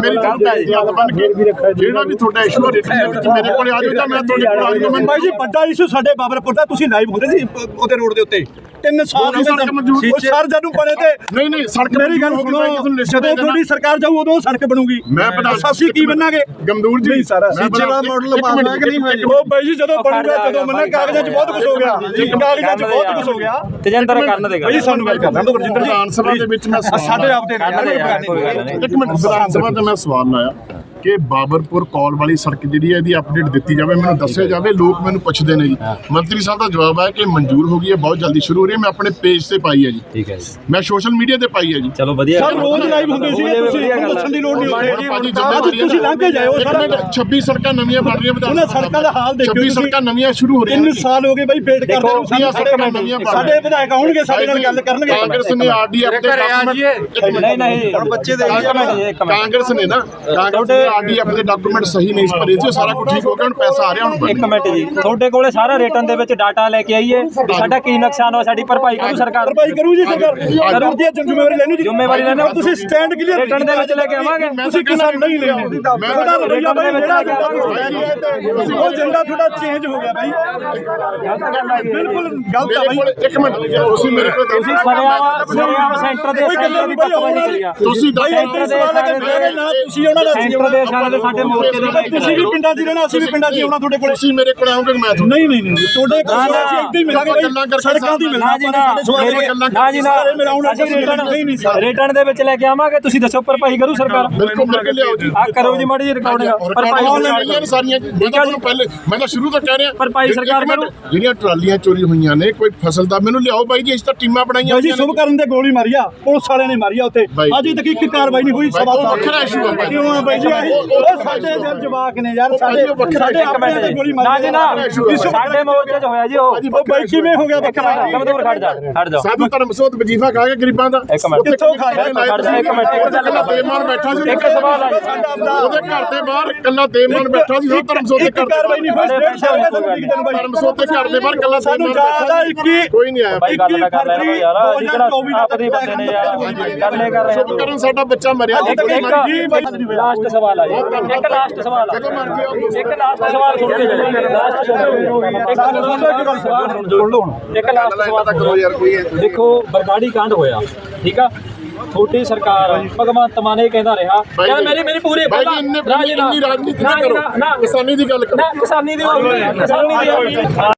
ਮੇਰੀ ਗੱਲ ਹੈ ਯਾਦ ਬਣ ਕੇ ਜਿਹੜਾ ਵੀ ਤੁਹਾਡਾ ਇਸ਼ੂ ਰਿਟਨ ਦੇ ਵਿੱਚ ਮੇਰੇ ਕੋਲ ਆ ਜਾਓ ਤਾਂ ਮੈਂ ਤੁਹਾਡੇ ਕੋਲ ਆ ਜਾਊਂ ਮੈਂ ਬਾਈ ਜੀ ਵੱਡਾ ਇਸ਼ੂ ਸਾਡੇ ਬਾਬਰਪੁਰ ਦਾ। ਤੁਸੀਂ ਲਾਈਵ ਹੁੰਦੇ ਸੀ ਉਹਦੇ ਰੋਡ ਦੇ ਉੱਤੇ। ਤਿੰਨ ਸਾਲ ਸਰ ਜਦੋਂ ਬਣੇ ਤੇ ਨਹੀਂ ਨਹੀਂ ਸੜਕ ਮੇਰੀ ਗੱਲ ਸੁਣੋ। ਜਦੋਂ ਤੁਹਾਡੀ ਸਰਕਾਰ ਜਾਊ ਉਦੋਂ ਸੜਕ ਬਣੂਗੀ। ਮੈਂ ਬਣਾ ਅਸੀਂ ਕੀ ਬੰਨਾਂਗੇ ਗਮਦੂਰ ਜੀ ਨਹੀਂ ਸਰ। ਸੀਚੇ ਦਾ ਮਾਡਲ ਹੋਇਆ ਕਿ ਨਹੀਂ ਉਹ ਬਾਈ ਜੀ ਜਦੋਂ ਬਣੂਗਾ ਜਦੋਂ ਮੰਨਾ ਕਾਗਜ਼ਾਂ 'ਚ ਬਹੁਤ ਕੁਝ ਹੋ ਗਿਆ। ਕਾਗਜ਼ਾਂ 'ਚ ਬਹੁਤ ਕੁਝ ਹੋ ਗਿਆ। ਤੇਜਿੰਦਰ ਕਰਨ ਦੇ ਬਾਈ ਸਾਨੂੰ ਗੱਲ ਕਰਨਾ। ਦੋ ਰਜਿੰਦਰ ਜੀ ਵਿਧਾਨ ਸਭਾ ਦੇ ਵਿੱਚ ਮੈਂ ਸਵਾਲ ਸਾਡੇ ਆਪ ਦੇ ਕਰਨ ਦੇ ਯਾਰ ਕੋਈ ਗੱਲ ਨਹੀਂ। ਇੱਕ ਮਿੰਟ ਵਿਧਾਨ ਸਭਾ ਤੇ ਮੈਂ ਸਵਾਲ ਲਾਇਆ ਕਿ ਬਾਬਰਪੁਰ ਕੌਲ ਵਾਲੀ ਸੜਕ ਜਿਹੜੀ ਹੈ ਇਹਦੀ ਅਪਡੇਟ ਦਿੱਤੀ ਜਾਵੇ। ਮੈਨੂੰ ਦੱਸਿਆ ਜਾਵੇ ਲੋਕ ਮੈਨੂੰ ਪੁੱਛਦੇ ਨੇ ਜੀ। ਮੰਤਰੀ ਸਾਹਿਬ ਦਾ ਜਵਾਬ ਹੈ ਕਿ ਮਨਜ਼ੂਰ ਹੋ ਗਈ ਹੈ ਬਹੁਤ ਜਲਦੀ ਸ਼ੁਰੂ ਹੋ ਰਹੀ ਹੈ। ਮੈਂ ਆਪਣੇ ਪੇਜ ਤੇ ਪਾਈ ਹੈ ਜੀ। ਠੀਕ ਹੈ ਜੀ। ਮੈਂ ਸੋਸ਼ਲ ਮੀਡੀਆ ਤੇ ਪਾਈ ਹੈ ਜੀ। ਚਲੋ ਵਧੀਆ ਸਰ ਰੋਜ਼ ਲਾਈਵ ਹੁੰਦੇ ਸੀ ਤੁਸੀਂ ਦੱਸਣ ਦੀ ਨਹੀਂ ਹੁਣ ਭਾਜੀ ਅੱਜ ਜ਼ਿੰਮੇਵਾਰੀ ਤੁਸੀਂ ਲੰਘ ਕੇ ਜਾਇਓ ਇੱਕ ਸਰ ਮਿੰਟ 26 ਸੜਕਾਂ ਨਵੀਆਂ ਬਣ ਰਹੀਆਂ ਵਿਧਾਨ ਉਹਨਾਂ ਸਭਾ ਸੜਕਾਂ ਦਾ ਹਾਲ ਦੇਖਿਓ 26 ਤੁਸੀਂ। ਸੜਕਾਂ ਨਵੀਆਂ ਸ਼ੁਰੂ ਹੋ ਰਹੀਆਂ ਤਿੰਨ ਸਾਲ ਹੋ ਗਏ ਬਾਈ ਵੇਟ ਕਰਦੇ ਨੂੰ ਵੀਹਾਂ ਸੜਕਾਂ ਨਵੀਆਂ ਬਣ ਸਾਡੇ ਵਿਧਾਇਕ ਆਉਣਗੇ ਸਾਡੇ ਨਾਲ ਗੱਲ ਕਰਨਗੇ। ਕਾਂਗਰਸ ਨੇ ਆਰਡੀਐਫ ਦੇ ਡਾਕੂਮੈਂਟ ਨਹੀਂ ਨਹੀਂ ਹੁਣ ਬੱਚੇ ਦੇ ਇੱਕ ਮਿੰਟ। ਜੀ ਇੱਕ ਮਿੰਟ। ਕਾਂਗਰਸ ਨੇ ਨਾ ਕਾਂਗਰਸ ਨੇ ਆਰਡੀਐਫ ਦੇ ਡਾਕੂਮੈਂਟ ਸਹੀ ਨਹੀਂ ਭਰੇ ਸੀ ਉਹ ਸਾਰਾ ਕੁਝ ਠੀਕ ਹੋ ਗਿਆ ਹੁਣ ਪੈਸਾ ਆ ਰਿਹਾ ਹੁਣ ਇੱਕ ਮਿੰਟ ਜੀ ਤੁਹਾਡੇ ਕੋਲੇ ਸਾਰਾ ਰਿਟਰਨ ਦੇ ਵਿੱਚ ਡਾਟਾ ਲੈ ਕੇ ਆਈਏ ਸਾਡਾ ਕੀ ਨੁਕਸਾਨ ਹੋਇਆ ਸਾਡੀ ਭਰਪਾਈ ਕਰੂ ਸਰਕਾਰ। ਭਰਪਾਈ ਕਰੂ ਜੀ ਸਰਕਾਰ। ਸਰਕਾਰ ਦੀ ਜ਼ਿੰਮੇਵਾਰੀ ਲੈਣੀ ਜੀ। ਜ਼ਿੰਮੇਵਾਰੀ ਲੈਣੀ। ਤੁਸੀਂ ਸਟੈਂਡ ਕਲੀਅਰ ਰਿਟਰਨ ਦੇ ਵਿੱਚ ਲੈ ਕੇ ਆਵਾਂਗੇ। ਤੁਸੀਂ ਕਿਸਾਨ ਨਹੀਂ ਲੈਣੀ ਤੁਹਾਡਾ ਰਵਈਆ ਬਾਈ ਜਿਹੜਾ ਉਹ ਏਜੰਡਾ ਤੁਹਾਡਾ ਚੇਂਜ ਹੋ ਗਿਆ ਬਾਈ। ਬਿਲਕੁਲ ਗਲਤ ਆ ਬਾਈ। ਇੱਕ ਮਿੰਟ ਤੁਸੀਂ ਮੇਰੇ ਕੋਲ ਤੁਸੀਂ ਸਰਿਆਵਾ ਸੈਂਟਰ ਦੇ ਨਹੀਂ ਤੁਸੀਂ ਬਾਈ ਸਵਾਲ ਹੈ ਕਿ ਮੇਰੇ ਨਾਲ ਤੁਸੀਂ ਉਹਨਾਂ ਦਾ ਸੈਂਟਰ ਦੇ ਸਾਰੇ ਦੇ ਸਾਡੇ ਮੋਰਚੇ ਦੇ ਵਿੱਚ ਤੁਸੀਂ ਵੀ ਪਿੰਡਾਂ 'ਚ ਰਹਿਣਾ ਅਸੀਂ ਵੀ ਪਿੰਡਾਂ 'ਚ ਆਉਣਾ ਤੁਹਾਡੇ ਕੋਲੇ। ਤੁਸੀਂ ਮੇਰੇ ਕੋਲ ਆਓਗੇ ਮੈਂ ਤੁਹਾਨੂੰ ਨਹੀਂ ਨਹੀਂ ਨਹੀਂ। ਤੁਹਾਡੇ ਕੋਲ ਅਸੀਂ ਇੱਥੇ ਹੀ ਮਿਲਾਂਗੇ ਬਾਈ ਸੜਕਾਂ ਦੀ ਜੀ ਨਾ। ਜੀ ਨਾ। ਰਿਟਰਨ ਦੇ ਵਿੱਚ ਲੈ ਕੇ ਆਵਾਂਗੇ ਤੁਸੀਂ ਦੱਸੋ ਭਰਪਾਈ ਕਰੂ ਸਰਕਾਰ ਬਿਲਕੁਲ ਮੇਰੇ ਕੋਲ ਲਿਆਓ ਜੀ। ਆ ਕਰੋ ਜੀ ਮਾੜੀ ਜੀ ਰਿਕਾਰਡਿੰਗ ਭਰਪਾਈ ਆਨਲਾਈਨ ਸਰਕਾਰ ਆਈਆਂ ਨੇ ਸਾਰੀਆਂ ਜੀ। ਮੈਂ ਤਾਂ ਤੁਹਾਨੂੰ ਪਹਿਲੇ ਮੈਂ ਤਾਂ ਸ਼ੁਰੂ ਤੋਂ ਕਹਿ ਰਿਹਾ ਭਰਪਾਈ ਇੱਕ ਸਰਕਾਰ ਮਿੰਟ, ਕਰੂ। ਜਿਹੜੀਆਂ ਟਰਾਲੀਆਂ ਚੋਰੀ ਹੋਈਆਂ ਨੇ ਕੋਈ ਫਸਲ ਦਾ ਮੈਨੂੰ ਲਿਆਓ ਬਾਈ ਜੀ ਇਸ ਤਾਂ ਟੀਮਾਂ ਬਣਾਈਆਂ ਜੀ। ਸ਼ੁਭ ਕਰਨ ਦੇ ਗੋਲੀ ਮਾਰੀ ਆ ਪੁਲਿਸ ਵਾਲਿਆਂ ਨੇ ਮਾਰੀ ਆ ਉੱਥੇ। ਬਾਈ ਅਜੇ ਤੱਕ ਇੱਕ ਕਾਰਵਾਈ ਨਹੀਂ ਹੋਈ ਸਵਾ ਉਹ ਸਾਲ ਵੱਖਰਾ issue ਆ ਬਾਈ। ਕਿਉਂ ਆ ਬਾਈ ਜੀ? ਆਹੀ- ਉਹ ਸਾਡੇ ਯਾਰ ਜਵਾਕ ਨੇ ਯਾਰ ਸਾਡੇ ਸਾਡੇ ਇੱਕ ਮਿੰਟ ਤੇ ਗੋਲੀ ਜੀ ਨਾ। ਮਾਰੀ ਜੀ। ਨਾ ਸਾਡੇ ਮੋਰਚੇ 'ਚ ਹੋਇਆ ਜੀ ਉਹ। ਉਹ ਬਾਈ ਕਿਵੇਂ ਹੋ ਗਿਆ ਇੱਕ ਮਿੰਟ ਕਮਦੂਰ ਖੜ ਜਾ ਖੜ ਜਾ। ਸਾਧੂ ਧਰਮ ਸੋਤ ਵਜੀਫਾ ਖਾ ਕੇ ਗਰੀਬਾਂ ਦਾ। ਇੱਕ ਮਿੰਟ। ਉੱਥੇ ਕਿੱਥੋਂ ਖਾਇਆ? ਕੱਲਾ ਖੜ ਜਾ, ਇੱਕ ਮਿੰਟ, ਇੱਕ ਗੱਲ ਕਰ। ਬੇਮਾਨ ਬੈਠਾ ਇੱਕ ਸਵਾਲ ਆ ਜੀ। ਉਹਦੇ ਘਰ ਦੇ ਬਾਹਰ ਕੱਲਾ ਬੇਮਾਨ ਬੈਠਾ ਸੀ ਉਹ ਧਰਮ ਸੋਤ ਦੇ ਇੱਕ ਘਰ ਦੇ ਕਾਰਵਾਈ ਨਹੀਂ ਹੋਈ ਡੇਢ ਸਾਲ ਹੋ ਗਏ ਸਾਨੂੰ ਬਾਈ ਧਰਮ ਸੋਤ ਦੇ ਘਰ ਦੇ ਬਾਹਰ ਕੱਲਾ ਸਾਨੂੰ ਬੇਈਮਾਨ ਜ਼ਿਆਦਾ ਬੈਠਾ ਸੀ। ਇੱਕੀ ਕੋਈ ਨਹੀਂ ਆਇਆ। ਬਾਈ ਗੱਲ ਨਾ ਕਰ ਲੈਣਾ ਕੋਈ ਯਾਰ ਅਸੀਂ ਕਿਹੜਾ ਆਪਦੇ ਬੰਦੇ ਨੇ ਯਾਰ ਗੱਲੇ ਕਰ ਰਹੇ ਸ਼ੁਭ ਕਰਨ ਸਾਡਾ ਬੱਚਾ ਮਰਿਆ। ਇੱਕ ਇੱਕ ਲਾਸਟ ਸਵਾਲ ਆ ਜੀ। ਇੱਕ ਲਾਸਟ ਸਵਾਲ ਆ। ਜਦੋਂ ਮਰਜ਼ੀ ਆਓ। ਇੱਕ ਲਾਸਟ ਸਵਾਲ ਸੁਣ ਕੇ ਜਾਓ ਲਾਸਟ ਸਵਾਲ ਸੁਣ ਲਓ ਹੁਣ ਇੱਕ ਲਾਸਟ ਸਵਾਲ ਕਰੋ ਯਾਰ ਕੋਈ ਦੇਖੋ ਬਰਗਾੜੀ ਕਾਂਡ ਹੋਇਆ ਠੀਕ ਆ? ਛੋਟੀ ਸਰਕਾਰ ਭਗਵੰਤ ਮਾਨ ਇਹ ਕਹਿੰਦਾ ਰਿਹਾ ਯਾਰ ਮੇਰੀ ਮੇਰੀ ਪੂਰੀ ਬਾਈ ਜੀ ਇੰਨੇ ਰਾਜਨੀਤੀ ਨਾ ਕਰੋ। ਕਿਸਾਨੀ ਦੀ ਗੱਲ ਕਰੋ। ਕਿਸਾਨੀ ਦੀ ਕਿਸਾਨੀ ਦੀ